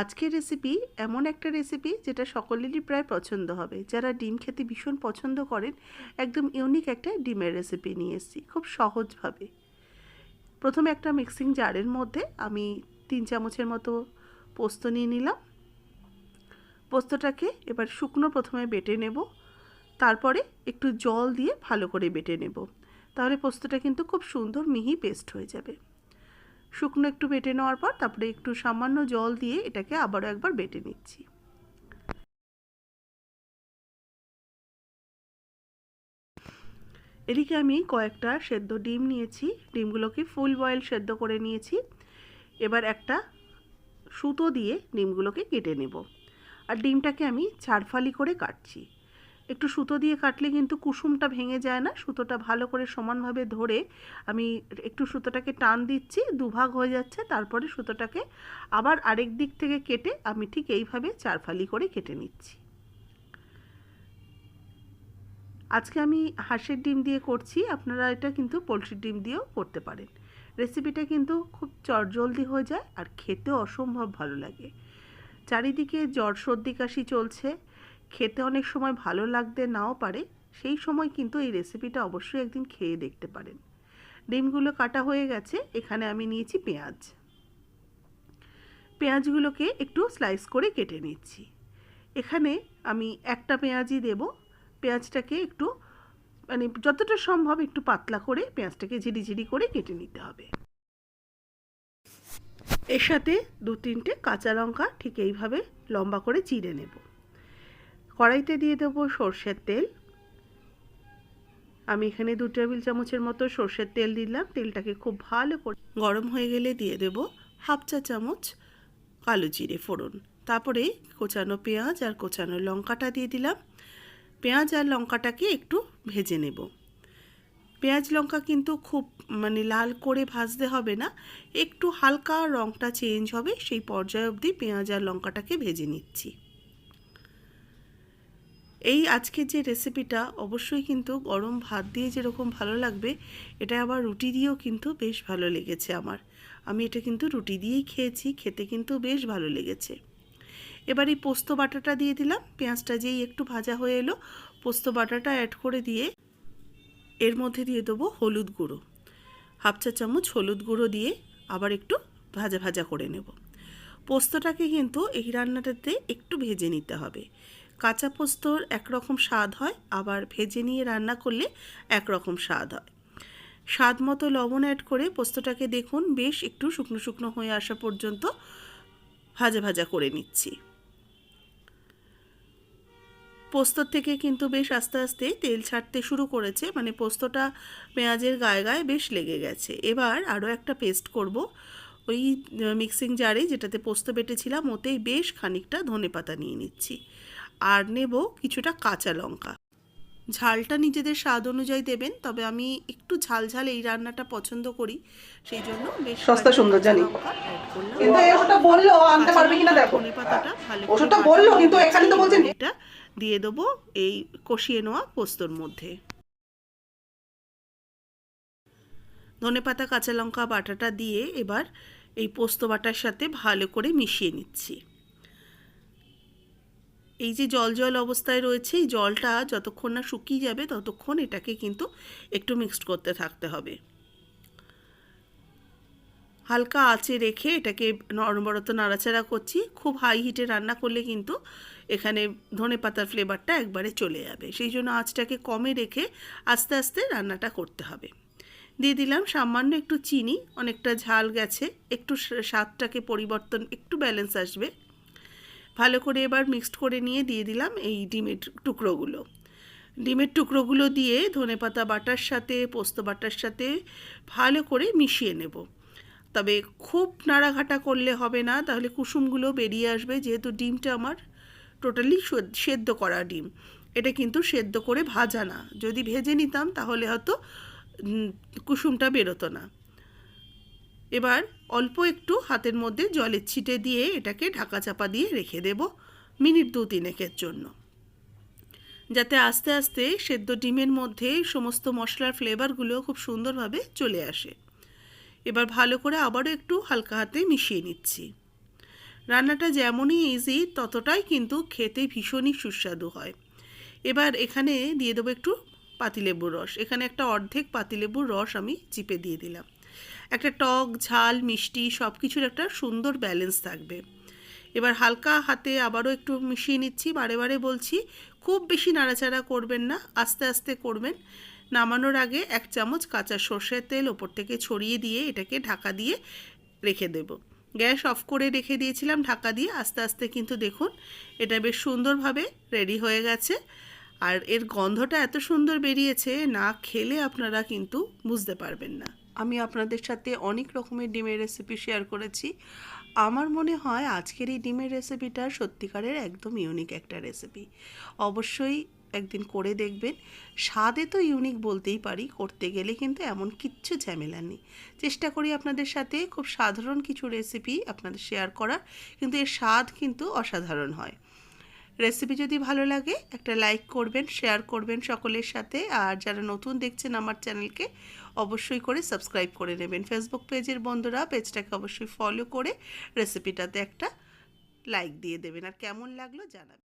আজকের রেসিপি এমন একটা রেসিপি যেটা সকলেরই প্রায় পছন্দ হবে। যারা ডিম খেতে ভীষণ পছন্দ করেন, একদম ইউনিক একটা ডিমের রেসিপি নিয়ে এসেছি, খুব সহজভাবে। প্রথমে একটা মিক্সিং জারের মধ্যে আমি তিন চামচের মতো পোস্ত নিয়ে নিলাম। পোস্তটাকে এবার শুকনো প্রথমে বেটে নেব, তারপরে একটু জল দিয়ে ভালো করে বেটে নেব। তাহলে পোস্তটা কিন্তু খুব সুন্দর মিহি পেস্ট হয়ে যাবে। শুকনো একটু বেটে নেওয়ার পর তারপরে একটু সামান্য জল দিয়ে এটাকে আবারও একবার বেটে নিচ্ছি। এদিকে আমি কয়েকটা সেদ্ধ ডিম নিয়েছি, ডিমগুলোকে ফুল বয়েল সেদ্ধ করে নিয়েছি। এবার একটা সুতো দিয়ে ডিমগুলোকে কেটে নেব। আর ডিমটাকে আমি চারফালি করে কাটছি। একটু সুতো দিয়ে কাটলে কিন্তু কুসুমটা ভেঙে যায় না। সুতোটা ভালো করে সমানভাবে ধরে আমি একটু সুতোটাকে টান দিচ্ছি, দুভাগ হয়ে যাচ্ছে, তারপরে সুতোটাকে আবার আরেক দিক থেকে কেটে আমি ঠিক এইভাবে চারফালি করে কেটে নিচ্ছি। আজকে আমি হাঁসের ডিম দিয়ে করছি, আপনারা এটা কিন্তু পোলট্রির ডিম দিয়েও করতে পারেন। রেসিপিটা কিন্তু খুব চটজলদি হয়ে যায় আর খেতে অসম্ভব ভালো লাগে। চারিদিকে জ্বর সর্দি কাশি চলছে খেতে অনেক সময় ভালো লাগতে নাও পারে, সেই সময় কিন্তু এই রেসিপিটা অবশ্যই একদিন খেয়ে দেখতে পারেন। ডিমগুলো কাটা হয়ে গেছে, এখানে আমি নিয়েছি পেঁয়াজ। পেঁয়াজগুলোকে একটু স্লাইস করে কেটে নিচ্ছি। এখানে আমি একটা পেঁয়াজই দেব। পেঁয়াজটাকে একটু মানে যতটা সম্ভব একটু পাতলা করে পেঁয়াজটাকে ঝিরিঝিরি করে কেটে নিতে হবে। এর সাথে দু তিনটে কাঁচা লঙ্কা ঠিক এইভাবে লম্বা করে চিড়ে নেব। কড়াইতে দিয়ে দেবো সর্ষের তেল। আমি এখানে দু টেবিল চামচের মতো সর্ষের তেল দিলাম। তেলটাকে খুব ভালো করে গরম হয়ে গেলে দিয়ে দেবো হাফ চা চামচ কালো জিরে ফোড়ন। তারপরে কোচানো পেঁয়াজ আর কোচানো লঙ্কাটা দিয়ে দিলাম। পেঁয়াজ আর লঙ্কাটাকে একটু ভেজে নেব। পেঁয়াজ লঙ্কা কিন্তু খুব মানে লাল করে ভাজতে হবে না। একটু হালকা রঙটা চেঞ্জ হবে, সেই পর্যায়ে অবধি পেঁয়াজ আর লঙ্কাটাকে ভেজে নিচ্ছি। এই আজকের যে রেসিপিটা অবশ্যই কিন্তু গরম ভাত দিয়ে যেরকম ভালো লাগবে, এটা আবার রুটি দিয়েও কিন্তু বেশ ভালো লেগেছে আমার। আমি এটা কিন্তু রুটি দিয়েই খেয়েছি, খেতে কিন্তু বেশ ভালো লেগেছে। এবার এই পোস্ত বাটাটা দিয়ে দিলাম, পেঁয়াজটা যেই একটু ভাজা হয়ে এলো, পোস্ত বাটাটা অ্যাড করে দিয়ে এর মধ্যে দিয়ে দেবো হলুদ গুঁড়ো। হাফ চা চামচ হলুদ গুঁড়ো দিয়ে আবার একটু ভাজা ভাজা করে নেব। পোস্তটাকে কিন্তু এই রান্নাটাতে একটু ভেজে নিতে হবে। কাঁচা পোস্তর একরকম স্বাদ হয়, আবার ভেজে নিয়ে রান্না করলে একরকম স্বাদ হয়। স্বাদ মতো লবণ অ্যাড করে পোস্তটাকে দেখুন, বেশ একটু শুকনো শুকনো হয়ে আসা পর্যন্ত ভাজা ভাজা করে নিচ্ছি। পোস্তর থেকে কিন্তু বেশ আস্তে আস্তে তেল ছাড়তে শুরু করেছে মানে পোস্তটা পেঁয়াজের গায়ে গায়ে বেশ লেগে গেছে। এবার আরও একটা পেস্ট করব। ওই মিক্সিং জারে যেটাতে পোস্ত বেটেছিলাম, ওতেই বেশ খানিকটা ধনে পাতা নিয়ে নিচ্ছি। আর নেব কিছুটা কাঁচা লঙ্কা। ঝালটা নিজেদের স্বাদ অনুযায়ী দেবেন তবে আমি একটু ঝাল ঝাল এই রান্নাটা পছন্দ করি সেই জন্য বেশ সস্তা সুন্দর জানি। কিন্তু এই ওষুধটা বলল আনতে পারবে কিনা দেখো। পাতাটা ভালো ওষুধটা বলল কিন্তু এখানে তো বলছে এবার এটা দিয়ে দেবো এই কষিয়ে নেওয়া পোস্তর মধ্যে। ধনে পাতা কাঁচা লঙ্কা বাটাটা দিয়ে এবার এই পোস্ত বাটার সাথে ভালো করে মিশিয়ে নিচ্ছি। এই যে জল জল অবস্থায় রয়েছে, এই জলটা যতক্ষণ না শুকিয়ে যাবে ততক্ষণ এটাকে কিন্তু একটু মিক্সড করতে থাকতে হবে। হালকা আঁচে রেখে এটাকে অনবরত নাড়াচাড়া করছি। খুব হাই হিটে রান্না করলে কিন্তু এখানে ধনে পাতার ফ্লেভারটা একবারে চলে যাবে। সেই জন্য আঁচটাকে কমে রেখে আস্তে আস্তে রান্নাটা করতে হবে। দিয়ে দিলাম সামান্য একটু চিনি, অনেকটা ঝাল গেছে, একটু স্বাদটাকে পরিবর্তন, একটু ব্যালেন্স আসবে। ভালো করে এবার মিক্সড করে নিয়ে দিয়ে দিলাম এই ডিমের টুকরোগুলো। ডিমের টুকরোগুলো দিয়ে ধনেপাতা বাটার সাথে, পোস্ত বাটার সাথে ভালো করে মিশিয়ে নেব। তবে খুব নাড়াঘাটা করলে হবে না, তাহলে কুসুমগুলো বেরিয়ে আসবে, যেহেতু ডিমটা আমার টোটালি সেদ্ধ করা ডিম। এটা কিন্তু সেদ্ধ করে ভাজা না। যদি ভেজে নিতাম তাহলে হয়তো কুসুমটা বেরোতো না। এবার অল্প একটু হাতের মধ্যে জলের ছিটে দিয়ে এটাকে ঢাকা চাপা দিয়ে রেখে দেব মিনিট দু তিনেকের জন্য। যাতে আস্তে আস্তে সেদ্ধ ডিমের মধ্যে সমস্ত মশলার ফ্লেভারগুলো খুব সুন্দরভাবে চলে আসে। এবার ভালো করে আবারও একটু হালকা হাতে মিশিয়ে নিচ্ছি। রান্নাটা যেমনই ইজি ততটাই কিন্তু খেতে ভীষণই সুস্বাদু হয়। এবার এখানে দিয়ে দেবো একটু পাতিলেবুর রস। এখানে একটা অর্ধেক পাতিলেবুর রস আমি চিপে দিয়ে দিলাম। একটা টক, ঝাল, মিষ্টি সব কিছুর একটা সুন্দর ব্যালেন্স থাকবে। এবার হালকা হাতে আবারও একটু মিশিয়ে নিচ্ছি, বারে বারে বলছি, খুব বেশি নাড়াচাড়া করবেন না, আস্তে আস্তে করবেন। নামানোর আগে এক চামচ কাঁচা সর্ষের তেল ওপর থেকে ছড়িয়ে দিয়ে এটাকে ঢাকা দিয়ে রেখে দেব। গ্যাস অফ করে রেখে দিয়েছিলাম ঢাকা দিয়ে, আস্তে আস্তে কিন্তু দেখুন, এটা বেশ সুন্দরভাবে রেডি হয়ে গেছে। আর এর গন্ধটা এত সুন্দর বেরিয়েছে, না খেলে আপনারা কিন্তু বুঝতে পারবেন না। আমি আপনাদের সাথে অনেক রকমের ডিমের রেসিপি শেয়ার করেছি। আমার মনে হয় আজকের এই ডিমের রেসিপিটা সত্যিকারের একদম ইউনিক একটা রেসিপি অবশ্যই একদিন করে দেখবেন। স্বাদে তো ইউনিক বলতেই পারি, করতে গেলে কিন্তু এমন কিচ্ছু ঝামেলা নেই। চেষ্টা করি আপনাদের সাথে খুব সাধারণ কিছু রেসিপি আপনাদের শেয়ার করার, কিন্তু এর স্বাদ কিন্তু অসাধারণ হয়। রেসিপি যদি ভালো লাগে, একটা লাইক করবেন শেয়ার করবেন সকলের সাথে। আর যারা নতুন দেখছেন আমার চ্যানেলকে অবশ্যই করে সাবস্ক্রাইব করে নেবেন। ফেসবুক পেজের বন্ধুরা পেজটাকে অবশ্যই ফলো করে রেসিপিটাতে একটা লাইক দিয়ে দেবেন। আর কেমন লাগল জানাবেন।